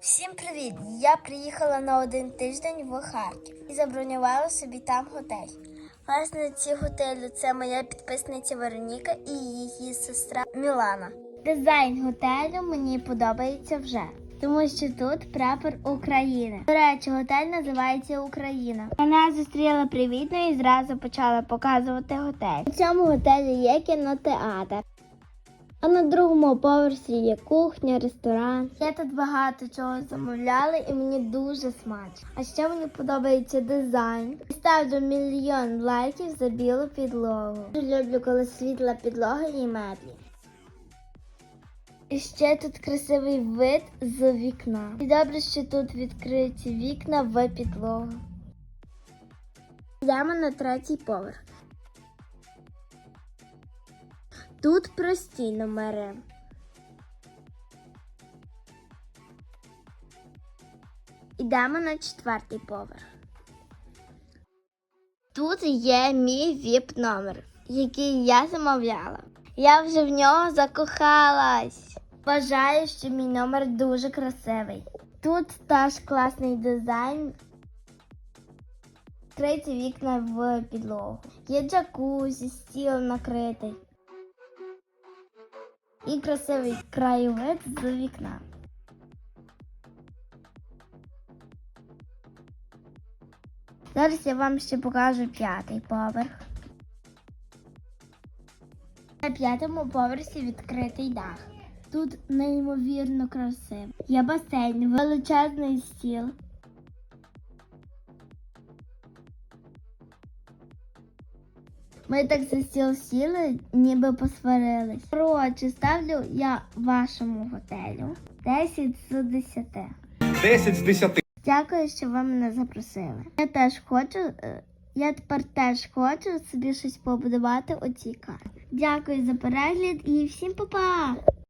Всім привіт! Я приїхала на один тиждень в Харків і забронювала собі там готель. Власне, ці готелю це моя підписниця Вероніка і її сестра Мілана. Дизайн готелю мені подобається вже, тому що тут прапор України. До речі, готель називається Україна. Мене зустріла привітно і зразу почала показувати готель. У цьому готелі є кінотеатр. А на другому поверсі є кухня, ресторан. Я тут багато чого замовляла і мені дуже смачно. А ще мені подобається дизайн. Ставлю мільйон лайків за білу підлогу. Дуже люблю, коли світла підлога і меблі. І ще тут красивий вид з вікна. І добре, що тут відкриті вікна в підлогу. Йдемо на третій поверх. Тут прості номери. Ідемо на четвертий поверх. Тут є мій віп номер, який я замовляла. Я вже в нього закохалась. Вважаю, що мій номер дуже красивий. Тут теж класний дизайн. Відкриті вікна в підлогу. Є джакузі, стіл накритий і красивий краєвид з вікна. Зараз я вам ще покажу п'ятий поверх. На п'ятому поверсі відкритий дах. Тут неймовірно красиво. Є басейн, величезний стіл. Ми так за стіл сіли, ніби посварились. Коротше, ставлю я вашому готелю 10 з 10. 10 з 10. Дякую, що ви мене запросили. Я теж хочу. е, Я тепер теж хочу собі щось побудувати у цій карті. Дякую за перегляд і всім па-па!